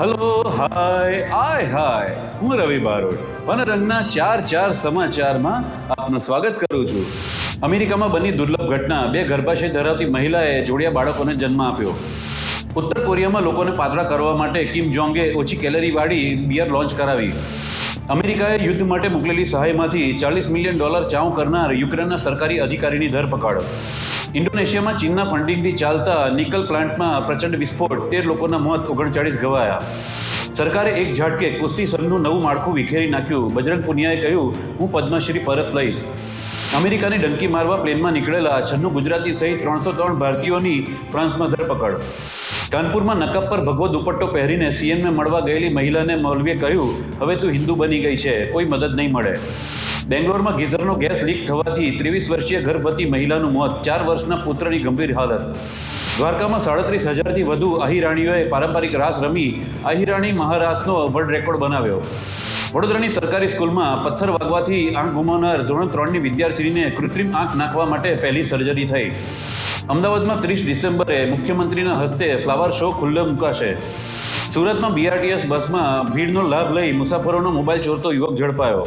Hello hi આય હાય હું રવિ બારોટ. વનરંગના ચાર ચાર સમાચારમાં આપનું સ્વાગત કરું છું. અમેરિકામાં બની દુર્લભ ઘટના. બે ગર્ભાશય ધરાવતી મહિલાએ જોડિયા બાળકોને જન્મ આપ્યો. ઉત્તર કોરિયામાં લોકોને પાતળા કરવા માટે કિમ જોંગે ઓછી કેલરીવાળી બિયર લોન્ચ કરાવી. અમેરિકાએ યુદ્ધ માટે મોકલેલી સહાયમાંથી ચાલીસ મિલિયન ડોલર ચાઉ કરનાર યુક્રેનના સરકારી અધિકારીની ધરપકડ. ઇન્ડોનેશિયામાં ચીનના ફંડિંગથી ચાલતા નિકલ પ્લાન્ટમાં પ્રચંડ વિસ્ફોટ, તેર લોકોના મોત, ઓગણચાળીસ ગવાયા. સરકારે એક ઝાટકે કુસ્તી સંઘનું નવું માળખું વિખેરી નાખ્યું. બજરંગ પુનિયાએ કહ્યું, હું પદ્મશ્રી પરત લઈશ. અમેરિકાની ડંકી મારવા પ્લેનમાં નીકળેલા છન્નું ગુજરાતી સહિત ત્રણસો ત્રણ ભારતીયોની ફ્રાન્સમાં ધરપકડ. કાનપુરમાં નકબ પર ભગવો દુપટ્ટો પહેરીને સીએમને મળવા ગયેલી મહિલાને મૌલવીએ કહ્યું, હવે તું હિન્દુ બની ગઈ છે. કોઈ મદદ નહીં મળે. બેંગ્લોરમાં ગીઝરનો ગેસ લીક થવાથી ત્રેવીસ વર્ષીય ગર્ભવતી મહિલાનું મોત, ચાર વર્ષના પુત્રની ગંભીર હાલત. દ્વારકામાં સાડત્રીસ હજારથી વધુ આહિરાણીઓએ પારંપરિક રાસ રમી આહિરાણી મહારાસનો વર્લ્ડ રેકોર્ડ બનાવ્યો. વડોદરાની સરકારી સ્કૂલમાં પથ્થર વાગવાથી આંખ ગુમાવનાર ધોરણ ત્રણની વિદ્યાર્થીનીને કૃત્રિમ આંખ નાખવા માટે પહેલી સર્જરી થઈ. અમદાવાદમાં ત્રીસ ડિસેમ્બરે મુખ્યમંત્રીના હસ્તે ફ્લાવર શો ખુલ્લો મુકાશે. સુરતમાં બીઆરટીએસ બસમાં ભીડનો લાભ લઈ મુસાફરોનો મોબાઈલ ચોરતો યુવક ઝડપાયો.